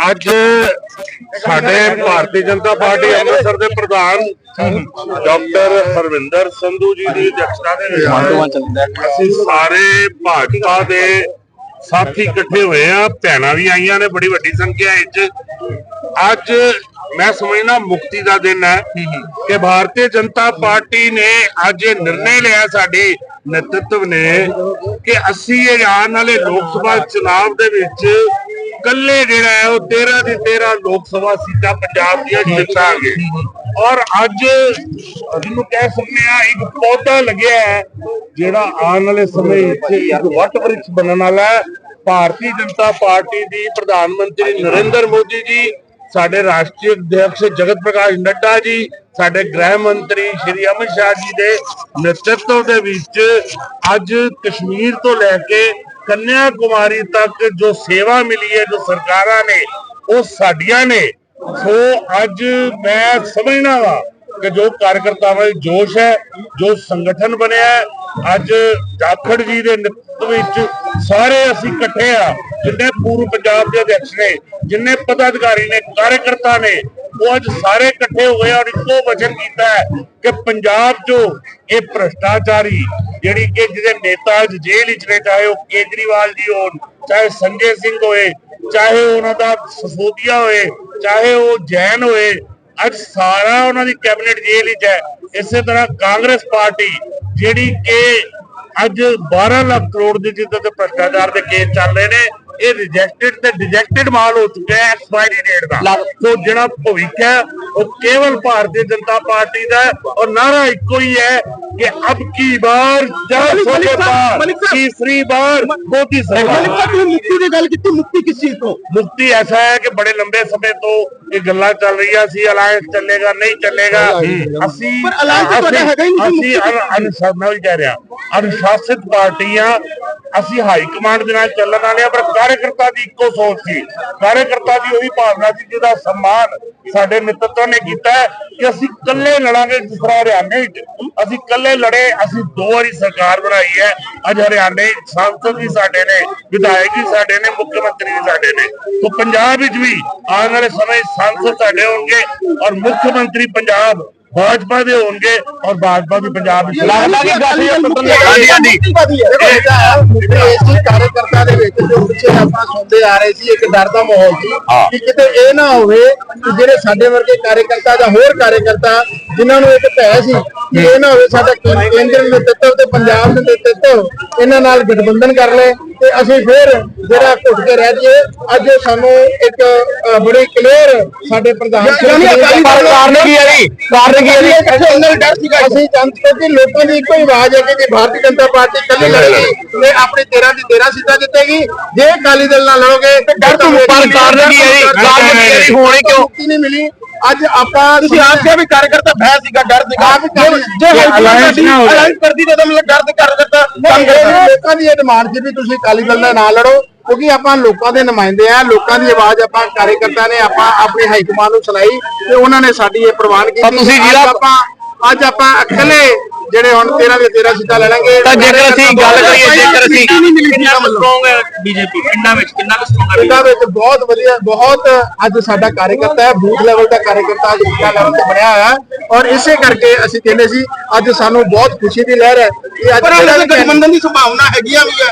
ਅੱਜ ਸਾਡੇ ਭਾਰਤੀ ਜਨਤਾ ਪਾਰਟੀ ਅੰਮ੍ਰਿਤਸਰ ਦੇ ਪ੍ਰਧਾਨ ਡਾਕਟਰ ਹਰਵਿੰਦਰ ਸੰਧੂ ਜੀ ਦੀ ਅਧਿਕਸ਼ਤਾ ਦੇ ਵਿੱਚ ਅਸੀਂ ਸਾਰੇ ਭਾਜਪਾ ਦੇ ਸਾਥੀ ਇਕੱਠੇ ਹੋਏ ਆ ਭੈਣਾਂ ਵੀ ਆਈਆਂ ਨੇ ਬੜੀ ਵੱਡੀ ਸੰਖਿਆ ਵਿੱਚ ਅੱਜ ਮੈਂ ਸਮਝਣਾ ਮੁਕਤੀ ਦਾ ਦਿਨ ਹੈ ਕਿ ਭਾਰਤੀ ਜਨਤਾ ਪਾਰਟੀ ਨੇ ਅੱਜ ਇਹ ਨਿਰਣੇ ਲਿਆ ਸਾਡੇ ਨੇਤਰਤਵ ਨੇ ਕਿ ਅਸੀਂ ਇਹ ਆਉਣ ਵਾਲੇ ਲੋਕ ਸਭਾ ਚੁਣਾਵ ਦੇ ਵਿੱਚ ਕੱਲੇ ਜਿਹੜਾ ਹੈ ਉਹ 13 ਦੀ 13 ਲੋਕ ਸਭਾ ਸੀਟਾਂ ਪੰਜਾਬ ਦੀਆਂ ਜਿੱਤਾਂਗੇ ਔਰ ਅੱਜ ਜਿਹਨੂੰ ਕਹਿ ਸਕਦੇ ਆ ਇੱਕ ਪੌਦਾ ਲੱਗਿਆ ਹੈ ਜਿਹੜਾ ਆਉਣ ਵਾਲੇ ਸਮੇਂ ਵਿੱਚ ਇੱਕ ਵੱਟ ਵ੍ਰਿਕਸ਼ ਬਣਨ ਵਾਲਾ ਹੈ। ਭਾਰਤੀ ਜਨਤਾ ਪਾਰਟੀ ਦੀ ਪ੍ਰਧਾਨ ਮੰਤਰੀ ਨਰਿੰਦਰ ਮੋਦੀ ਜੀ ਸਾਡੇ ਰਾਸ਼ਟਰੀ ਅਧਿਕਸ਼ ਜਗਤ ਪ੍ਰਕਾਸ਼ ਨੱਡਾ ਜੀ ਸਾਡੇ ਗ੍ਰਹਿ ਮੰਤਰੀ ਸ਼੍ਰੀ ਅਮਿਤ ਸ਼ਾਹ ਜੀ ਦੇ ਨੇਤਰਤਵ ਦੇ ਵਿੱਚ ਅੱਜ ਕਸ਼ਮੀਰ ਤੋਂ ਲੈ ਕੇ ਕੰਨਿਆ ਕੁਮਾਰੀ ਤੱਕ ਜੋ ਸੇਵਾ ਮਿਲੀ ਹੈ ਜੋ ਸਰਕਾਰਾਂ ਨੇ ਉਹ ਸਾਡੀਆਂ ਨੇ। ਸੋ ਅੱਜ ਮੈਂ ਸਮਝਣਾ ਵਾ ਕਿ ਜੋ ਕਾਰਜਕਰਤਾਵਾਂ ਦੀ ਜੋਸ਼ ਹੈ ਜੋ ਸੰਗਠਨ ਬਣਿਆ ਹੈ, ਅੱਜ ਜਾਖੜ ਜੀ ਦੇ ਨੇਤਰਤਵ ਵਿੱਚ ਸਾਰੇ ਅਸੀਂ ਇਕੱਠੇ ਆ। ਜਿੰਨੇ ਪੂਰਵ ਪੰਜਾਬ ਦੇ ਅਧਿਕਸ਼ ਨੇ ਜਿੰਨੇ ਪਦਾਧਿਕਾਰੀ ਨੇ ਕਾਰਜਕਰਤਾ ਨੇ ਉਹ ਅੱਜ ਸਾਰੇ ਇਕੱਠੇ ਹੋਏ ਔਰ ਇੱਕੋ ਵਚਨ ਕੀਤਾ ਹੈ ਕਿ ਪੰਜਾਬ 'ਚੋਂ ਇਹ ਭ੍ਰਸ਼ਟਾਚਾਰੀ, ਜਿਹੜੀ ਕਿ ਜਿਹਦੇ ਨੇਤਾ ਅੱਜ ਜੇਲ੍ਹ ਵਿੱਚ ਨੇ, ਚਾਹੇ ਉਹ ਕੇਜਰੀਵਾਲ ਜੀ ਹੋਣ, ਚਾਹੇ ਸੰਜੇ ਸਿੰਘ ਹੋਏ, ਚਾਹੇ ਉਹਨਾਂ ਦਾ ਸਸੋਦੀਆ ਹੋਏ, ਚਾਹੇ ਉਹ ਜੈਨ ਹੋਏ, ਅੱਜ ਸਾਰਾ ਉਹਨਾਂ ਦੀ ਕੈਬਨਿਟ ਜੇਲ੍ਹ ਵਿੱਚ ਹੈ। ਇਸੇ ਤਰ੍ਹਾਂ ਕਾਂਗਰਸ ਪਾਰਟੀ, ਜਿਹੜੀ ਕਿ ਅੱਜ 12 ਲੱਖ ਕਰੋੜ ਦੇ ਜਿੱਦਾਂ ਦੇ ਭ੍ਰਸ਼ਟਾਚਾਰ ਦੇ ਕੇਸ ਚੱਲ ਰਹੇ ਨੇ ਇਹ ਰਿਜੈਕਟਡ ਤੇ ਡਿਜੈਕਟਡ ਮਾਲ ਹੋ ਚੁੱਕਿਆ ਹੈ ਐਕਸਪਾਇਰੀ ਡੇਟ ਦਾ। ਸੋ ਜਿਹੜਾ ਭਵਿੱਖ ਹੈ ਉਹ ਕੇਵਲ ਭਾਰਤੀ ਜਨਤਾ ਪਾਰਟੀ ਦਾ ਔਰ ਨਾਰਾ ਇੱਕੋ ਹੀ ਹੈ ਕਿ ਅਬ ਕੀ ਬਾਰ ਚਾਰ ਸੌ ਕੇ ਬਾਰ। ਤੀਸਰੀ ਬਾਰ ਮੋਦੀ ਸਰਕਾਰ। ਮਲਿਕ ਸਾਹਿਬ ਤੁਸੀਂ ਮੁਕਤੀ ਦੀ ਗੱਲ ਕੀਤੀ ਮੁਕਤੀ ਕਿਸ ਚੀਜ਼ ਤੋਂ? ਮੁਕਤੀ ਐਸਾ ਹੈ ਕਿ ਬੜੇ ਲੰਬੇ ਸਮੇਂ ਤੋਂ ਇਹ ਗੱਲਾਂ ਚੱਲ ਰਹੀਆਂ ਸੀ ਅਲਾਇੰਸ ਚੱਲੇਗਾ ਨਹੀਂ ਚੱਲੇਗਾ। ਅਸੀਂ ਪਰ ਤਾਂ ਤੁਹਾਡਾ ਹੈਗਾ ਹੀ ਨਹੀਂ ਅਸੀਂ ਅਨ- ਅਨੁਸ਼ਾਸਨ ਮੈਂ ਕਹਿ ਰਿਹਾ ਅਨੁਸ਼ਾਸਿਤ ਪਾਰਟੀਆਂ ਅਸੀਂ ਹਾਈ ਕਮਾਂਡ ਦੇ ਨਾਲ ਚੱਲਣ ਵਾਲੇ ਆ ਪਰ ਕਾਰਜਕਰਤਾ ਦੀ ਇੱਕੋ ਸੋਚ ਸੀ। ਕਾਰਜਕਰਤਾ ਦੀ ਉਹੀ ਭਾਵਨਾ ਸੀ ਜਿਹਦਾ ਸਨਮਾਨ ਸਾਡੇ ਨੇਤਰਤਵ ਨੇ ਕੀਤਾ ਕਿ ਅਸੀਂ ਇਕੱਲੇ ਲੜਾਂਗੇ ਜਿਸ ਤਰ੍ਹਾਂ ਹਰਿਆਣੇ ਵਿੱਚ। ਅਸੀਂ ਇਕੱਲੇ ਲੜੇ, ਅਸੀਂ ਦੋ ਵਾਰੀ ਸਰਕਾਰ ਬਣਾਈ ਹੈ। ਅੱਜ ਹਰਿਆਣੇ ਵਿੱਚ ਸੰਸਦ ਵੀ ਸਾਡੇ ਨੇ, ਵਿਧਾਇਕ ਵੀ ਸਾਡੇ ਨੇ, ਮੁੱਖ ਮੰਤਰੀ ਵੀ ਸਾਡੇ ਨੇ। ਤੋਂ ਪੰਜਾਬ ਵਿੱਚ ਵੀ ਆਉਣ ਵਾਲੇ ਸਮੇਂ 'ਚ ਸੰਸਦ ਸਾਡੇ ਹੋਣਗੇ ਔਰ ਮੁੱਖ ਮੰਤਰੀ ਪੰਜਾਬ ਭਾਜਪਾ ਦੇ ਹੋਣਗੇ ਔਰ ਭਾਜਪਾ ਵੀ ਪੰਜਾਬ ਵਿੱਚ ਲੱਗਦਾ ਕਿ ਗੱਲ ਇਹ ਟੁੱਟਣ ਲੱਗੀ ਹਾਂਜੀ, ਹਾਂਜੀ। ਇਸੇ ਕਾਰਜਕਰਤਾ ਦੇ ਵਿੱਚ ਜੋ ਪਿੱਛੇ ਆਪਾਂ ਸੁਣਦੇ ਆ ਰਹੇ ਸੀ ਇੱਕ ਡਰ ਦਾ ਮਾਹੌਲ ਸੀ ਕਿ ਕਿਤੇ ਇਹ ਨਾ ਹੋਵੇ ਕਿ ਜਿਹੜੇ ਸਾਡੇ ਵਰਗੇ ਕਾਰਜਕਰਤਾ ਜਾਂ ਹੋਰ ਕਾਰਜਕਰਤਾ ਜਿਨ੍ਹਾਂ ਨੂੰ ਇੱਕ ਭੈ ਸੀ ਕਿ ਇਹ ਨਾ ਹੋਵੇ ਸਾਡਾ ਕੇਂਦਰ ਨੇਤਰਤਵ ਤੇ ਪੰਜਾਬ ਦੇ ਨੇਤਰਤਵ ਇਹਨਾਂ ਨਾਲ ਗਠਬੰਧਨ ਕਰ ਲਏ। ਤੇ ਅਸੀਂ ਫਿਰ ਜਿਹੜਾ ਘੁੱਟ ਕੇ ਰਹਿ ਜਾਈਏ ਅੱਜ ਸਾਨੂੰ ਇੱਕ ਅ, ਬੜੀ ਕਲੀਅਰ ਸਾਡੇ ਪ੍ਰਧਾਨ ਯਾਨੀ ਅਕਾਲੀ ਦਲ ਕਾਰਨ ਕੀ ਹੈ ਜੀ? ਕਾਰਨ ਕੀ ਹੈ ਜੀ? ਉਹਨਾਂ ਡਰ ਸੀਗਾ ਅਸੀਂ ਜਨਤ ਕਿਉਂਕਿ ਲੋਕਾਂ ਦੀ ਇੱਕੋ ਹੀ ਆਵਾਜ਼ ਹੈ ਕਿ ਜੇ ਭਾਰਤੀ ਜਨਤਾ ਪਾਰਟੀ ਕੱਲੀ ਲੜੇਗੀ ਤੇ ਆਪਣੀ 13 ਦੀ 13 ਸੀਟਾਂ ਜਿੱਤੇਗੀ ਜੇ ਅਕਾਲੀ ਦਲ ਨਾਲ ਲੜੋਗੇ ਤੇ ਡਰ ਤੋਂ ਪਰ ਕਾਰਨ ਕੀ ਹੈ ਜੀ? ਕਾਰਨ ਕੀ ਹੈ ਜੀ? ਹੋਣੀ ਕਿਉਂ? ਨਹੀਂ ਮਿਲੀ ਅੱਜ ਆਪਾਂ ਤੁਸੀਂ ਆਪ ਕਿਹਾ ਵੀ ਕਾਰਜਕਰਤਾ ਭੈ ਸੀਗਾ ਡਰ ਸੀਗਾ। ਜੇ alliance ਨਾ ਹੋ ਜਾਏ। ਅਲਾਈਅੰਸ ਕਰਦੀ ਤਾਂ ਮਤਲਬ ਡਰ ਤੇ ਕਾਰਜਕਰਤਾ ਕੰਮ ਕਰਦਾ। ਲੋਕਾਂ ਦੀ ਇਹ ਡਿਮਾਂਡ ਸੀ ਵੀ ਤੁਸੀਂ ਅਕਾਲੀ ਦਲ ਨਾਲ ਨਾ ਲੜੋ ਕਿਉਂਕਿ ਆਪਾਂ ਲੋਕਾਂ ਦੇ ਨੁਮਾਇੰਦੇ ਆ ਲੋਕਾਂ ਦੀ ਆਵਾਜ਼ ਆਪਾਂ ਕਾਰਜਕਰਤਾ ਨੇ ਆਪਾਂ ਆਪਣੀ ਹਾਈ ਕਮਾਂਡ ਨੂੰ ਸੁਣਾਈ ਤੇ ਉਹਨਾਂ ਨੇ ਸਾਡੀ ਇਹ ਪ੍ਰਵਾਨ ਕੀਤੀ। ਤੁਸੀਂ ਜਿਹੜਾ- ਆਪਾਂ ਅੱਜ ਆਪਾਂ ਇਕੱਲੇ ਜਿਹੜੇ ਹੁਣ 13 ਦੇ 13 ਸੀਟਾਂ ਲੜਾਂਗੇ ਤਾਂ ਜੇਕਰ ਅਸੀਂ ਗੱਲ ਕਰੀਏ ਜੇਕਰ ਅਸੀਂ ਵੱਲੋਂ। ਸਟਰੋਂਗ ਹੈ ਬੀਜੇਪੀ? ਪਿੰਡਾਂ ਵਿੱਚ ਕਿੰਨਾ ਸਟਰੋਂਗ ਹੈ ਪਿੰਡਾਂ ਵਿੱਚ ਬਹੁਤ ਵਧੀਆ ਬਹੁਤ ਅੱਜ ਸਾਡਾ ਕਾਰਜਕਰਤਾ ਹੈ ਬੂਥ ਲੈਵਲ ਦਾ ਕਾਰਜਕਰਤਾ ਅੱਜ ਜ਼ਿਲ੍ਹਾ ਲੈਵਲ ਤੇ ਬਣਿਆ ਹੋਇਆ ਔਰ ਇਸੇ ਕਰਕੇ ਅਸੀਂ ਕਹਿੰਦੇ ਸੀ ਅੱਜ ਸਾਨੂੰ ਬਹੁਤ ਖੁਸ਼ੀ ਦੀ ਲਹਿਰ ਹੈ ਕਿ ਅੱਜ ਪਰ ਗਠਬੰਧਨ ਦੀ ਸੰਭਾਵਨਾ ਹੈਗੀਆਂ ਵੀ ਹੈ।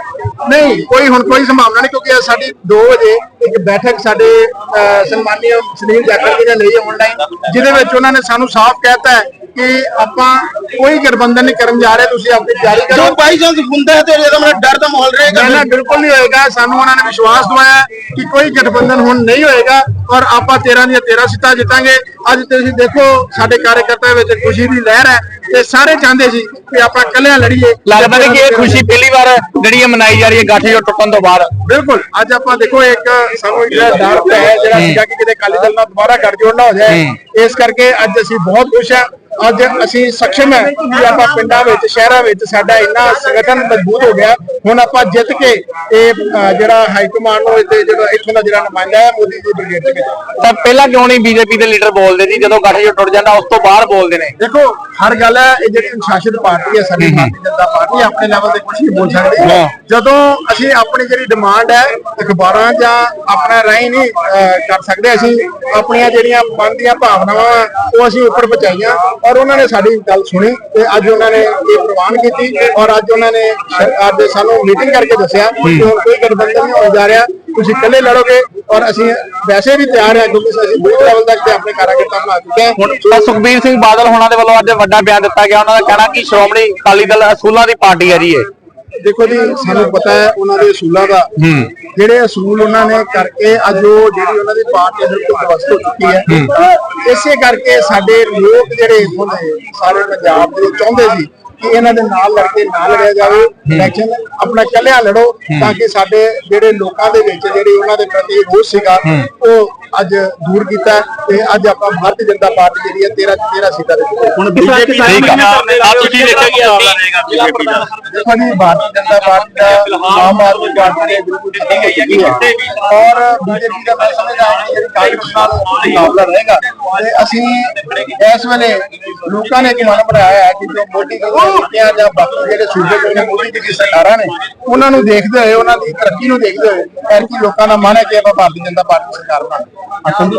ਨਹੀਂ ਕੋਈ ਹੁਣ ਕੋਈ ਸੰਭਾਵਨਾ ਨਹੀਂ ਕਿਉਂਕਿ ਸਾਡੀ 2 ਵਜੇ ਇੱਕ ਬੈਠਕ ਸਾਡੇ ਅਹ, ਸਨਮਾਨਯ ਸੁਨੀਲ ਜਾਖੜ ਜੀ ਨੇ ਲਈ ਆਨਲਾਈਨ ਜਿਹਦੇ ਵਿੱਚ ਉਹਨਾਂ ਨੇ ਸਾਨੂੰ ਸਾਫ਼ ਕਹਿਤਾ ਹੈ ਕਿ ਆਪਾਂ ਕੋਈ ਗਠਬੰਧਨ ਨਹੀਂ ਕਰਨ ਜਾ ਰਹੇ ਤੁਸੀਂ ਆਪਣੀ ਤਿਆਰੀ ਕਰੋ। ਜੋ ਬਾਈ ਚਾਂਸ ਹੁੰਦਾ ਹੈ ਤੇ ਇਹਦਾ ਮਤਲਬ ਡਰ ਦਾ ਮਾਹੌਲ ਰਹੇਗਾ। ਨਾ ਨਾ ਬਿਲਕੁਲ ਨਹੀਂ ਹੋਏਗਾ। ਸਾਨੂੰ ਉਹਨਾਂ ਨੇ ਵਿਸ਼ਵਾਸ ਦਿਵਾਇਆ ਹੈ ਕਿ ਕੋਈ ਗਠਬੰਧਨ ਹੁਣ ਨਹੀਂ ਹੋਏਗਾ ਔਰ ਆਪਾਂ 13 ਦੀਆਂ 13 ਸੀਟਾਂ ਜਿੱਤਾਂਗੇ। ਅੱਜ ਤੁਸੀਂ ਦੇਖੋ ਸਾਡੇ ਕਾਰਜਕਰਤਾ ਵਿੱਚ ਖੁਸ਼ੀ ਦੀ ਲਹਿਰ ਹੈ ਤੇ ਸਾਰੇ ਚਾਹੁੰਦੇ ਸੀ ਕਿ ਆਪਾਂ ਇਕੱਲਿਆਂ ਲੜੀਏ। ਲੱਗਦਾ ਨਹੀਂ ਕਿ ਇਹ ਖੁਸ਼ੀ ਪਹਿਲੀ ਵਾਰ ਜਿਹੜੀ ਇਹ ਮਨਾਈ ਜਾ ਰਹੀ ਹੈ ਗੱਠਜੋੜ ਟੁੱਟਣ ਤੋਂ ਬਾਅਦ। ਬਿਲਕੁਲ। ਅੱਜ ਆਪਾਂ ਦੇਖੋ ਇੱਕ ਸਾਨੂੰ ਇੱਕ ਜਿਹੜਾ ਡਰ ਹੈ ਜਿਹੜਾ ਸੀਗਾ ਕਿ ਕਿਤੇ ਅਕਾਲੀ ਦਲ ਨਾਲ ਦੁਬਾਰਾ ਗੱਠਜੋੜ ਨਾ ਹੋ ਜਾਏ। ਇਸ ਕਰਕੇ ਅੱਜ ਅਸੀਂ ਬਹੁਤ ਖੁਸ਼ ਹਾਂ। ਅੱਜ ਅਸੀਂ ਸક્ષਮ ਹੈ ਕਿ ਆਪਾਂ ਪਿੰਡਾਂ ਵਿੱਚ ਸ਼ਹਿਰਾਂ ਵਿੱਚ ਸਾਡਾ ਇੰਨਾ ਸੰਗਠਨ ਮਜ਼ਬੂਤ ਹੋ ਗਿਆ। ਹੁਣ ਆਪਾਂ ਜਿੱਤ ਕੇ ਇਹ ਜਿਹੜਾ ਹਾਈ ਕਮਾਂਡ ਨੂੰ ਇੱਥੇ ਜਿਹੜਾ ਇੱਥੋਂ ਦਾ ਜਿਹੜਾ ਨੁਮਾਇੰਦਾ ਹੈ ਮੋਦੀ ਜੀ ਬ੍ਰਿਗੇਡ ਭੇਜਿਆ ਤਾਂ ਪਹਿਲਾਂ ਕਿਉਂ ਨਹੀਂ ਬੀਜੇਪੀ ਦੇ ਲੀਡਰ ਬੋਲਦੇ ਜੀ? ਜਦੋਂ ਗੱਠਜੋੜ ਟੁੱਟ ਜਾਂਦਾ ਉਸ ਤੋਂ ਬਾਅਦ ਬੋਲਦੇ ਨੇ। ਦੇਖੋ ਹਰ ਗੱਲ ਹੈ ਇਹ ਜਿਹੜੀ ਅਨੁਸ਼ਾਸਿਤ ਪਾਰਟੀ ਹੈ ਸਾਡੀ ਭਾਰਤੀ ਜਨਤਾ ਪਾਰਟੀ ਆਪਣੇ ਲੈਵਲ ਤੇ ਕੁਝ ਨਹੀਂ ਬੋਲ ਸਕਦੀ। ਜਦੋਂ ਅਸੀਂ ਆਪਣੀ ਜਿਹੜੀ ਡਿਮਾਂਡ ਹੈ ਅਖਬਾਰਾਂ ਜਾਂ ਆਪਣਾ ਰਾਹੀਂ ਨਹੀਂ ਕਰ ਸਕਦੇ ਅਸੀਂ ਆਪਣੀਆਂ ਜਿਹੜੀਆਂ ਮਨ ਦੀਆਂ ਭਾਵਨਾਵਾਂ ਉਹ ਅਸੀਂ ਉੱਪਰ ਪਹੁੰਚਾਈਆਂ। ਔਰ ਉਹਨਾਂ ਨੇ ਸਾਡੀ ਗੱਲ ਸੁਣੀ ਤੇ ਅੱਜ ਉਹਨਾਂ ਨੇ ਇਹ ਪ੍ਰਵਾਨ ਕੀਤੀ ਔਰ ਅੱਜ ਉਹਨਾਂ ਨੇ ਸਰਕਾਰ ਦੇ ਸਾਨੂੰ ਮੀਟਿੰਗ ਕਰਕੇ ਦੱਸਿਆ ਕਿ ਹੁਣ ਕੋਈ ਗਠਬੰਧਨ ਨਹੀਂ ਹੋਣ ਜਾ ਰਿਹਾ ਤੁਸੀਂ ਇਕੱਲੇ ਲੜੋਗੇ ਔਰ ਅਸੀਂ ਵੈਸੇ ਵੀ ਤਿਆਰ ਹਾਂ ਕਿਉਂਕਿ ਅਸੀਂ ਬੂਥ ਲੈਵਲ ਤੱਕ ਤੇ ਆਪਣੇ ਕਾਰਜਕਰਤਾ ਬਣਾ ਚੁੱਕੇ ਹਾਂ। ਹੁਣ ਸੁਖਬੀਰ ਸਿੰਘ ਬਾਦਲ ਹੋਣਾ ਦੇ ਵੱਲੋਂ ਅੱਜ ਵੱਡਾ ਬਿਆਨ ਦਿੱਤਾ ਗਿਆ ਉਹਨਾਂ ਦਾ ਕਹਿਣਾ ਕਿ ਸ਼੍ਰੋਮਣੀ ਅਕਾਲੀ ਦਲ ਅਸੂਲਾਂ ਦੀ ਪਾਰਟੀ ਹੈ ਜੀ ਇਹ। ਦੇਖੋ ਜੀ ਸਾਨੂੰ ਪਤਾ ਹੈ ਉਹਨਾਂ ਦੇ ਅਸੂਲਾਂ ਦਾ। ਜਿਹੜੇ ਅਸੂਲ ਉਹਨਾਂ ਨੇ ਕਰਕੇ ਅੱਜ ਉਹ ਜਿਹੜੀ ਉਹਨਾਂ ਦੀ ਪਾਰਟੀ ਬਿਲਕੁਲ ਦਵਸਤ ਹੋ ਚੁੱਕੀ ਹੈ। ਇਸੇ ਕਰਕੇ ਸਾਡੇ ਲੋਕ ਜਿਹੜੇ ਇੱਥੋਂ ਦੇ ਸਾਰੇ ਪੰਜਾਬ ਦੇ ਚਾਹੁੰਦੇ ਸੀ ਕਿ ਇਹਨਾਂ ਦੇ ਨਾਲ ਲੜ ਕੇ ਨਾ ਲੜਿਆ ਜਾਵੇ ਇਲੈਕਸ਼ਨ ਆਪਣਾ ਇਕੱਲਿਆਂ ਲੜੋ ਤਾਂ ਕਿ ਸਾਡੇ ਜਿਹੜੇ ਲੋਕਾਂ ਦੇ ਵਿੱਚ ਜਿਹੜੀ ਉਹਨਾਂ ਦੇ ਪ੍ਰਤੀ ਰੋਸ ਸੀਗਾ ਉਹ ਅੱਜ ਦੂਰ ਕੀਤਾ ਤੇ ਅੱਜ ਆਪਾਂ ਭਾਰਤੀ ਜਨਤਾ ਪਾਰਟੀ ਜਿਹੜੀ ਹੈ 13 13 ਸੀਟਾਂ ਦੇ ਉੱਤੇ ਹੁਣ ਠੀਕ ਆ ਆਪ ਤੁਸੀਂ ਦੇਖਿਆ ਕਿ ਆਉਣਾ ਰਹੇਗਾ ਬੀਜੇਪੀ ਦਾ। ਦੇਖੋ ਜੀ ਭਾਰਤੀ ਜਨਤਾ ਪਾਰਟੀ ਦਾ ਆਮ ਆਦਮੀ ਪਾਰਟੀ ਨੇ ਬਿਲਕੁਲ ਜਿੱਤੀ ਗਈ ਹੈ ਔਰ ਬੀਜੇਪੀ ਦਾ ਮੈਂ ਸਮਝਦਾ ਹਾਂ ਕਿ ਜਿਹੜੀ ਕਾਂਗਰਸ ਨਾਲ ਮੁਕਾਬਲਾ ਰਹੇਗਾ ਤੇ ਅਸੀਂ ਇਸ ਵੇਲੇ ਲੋਕਾਂ ਨੇ ਇੱਕ ਮਨ ਬਣਾਇਆ ਹੈ ਕਿ ਜੋ ਮੋਦੀ ਦੀਆਂ ਨੀਤੀਆਂ ਜਾਂ ਬਾਕੀ ਜਿਹੜੇ ਸੂਬੇ ਦੇ ਨੇ ਮੋਦੀ ਜੀ ਦੀ ਸਰਕਾਰਾਂ ਨੇ ਉਹਨਾਂ ਨੂੰ ਦੇਖਦੇ ਹੋਏ ਉਹਨਾਂ ਦੀ ਤਰੱਕੀ ਨੂੰ ਦੇਖਦੇ ਹੋਏ ਐਰ ਕਿ ਲੋਕਾਂ ਦਾ ਮਨ ਹੈ ਕਿ ਆਪਾਂ ਭਾਰਤੀ ਜਨਤਾ ਪਾਰਟੀ ਦੀ ਸਰਕਾਰ ਬਣਾ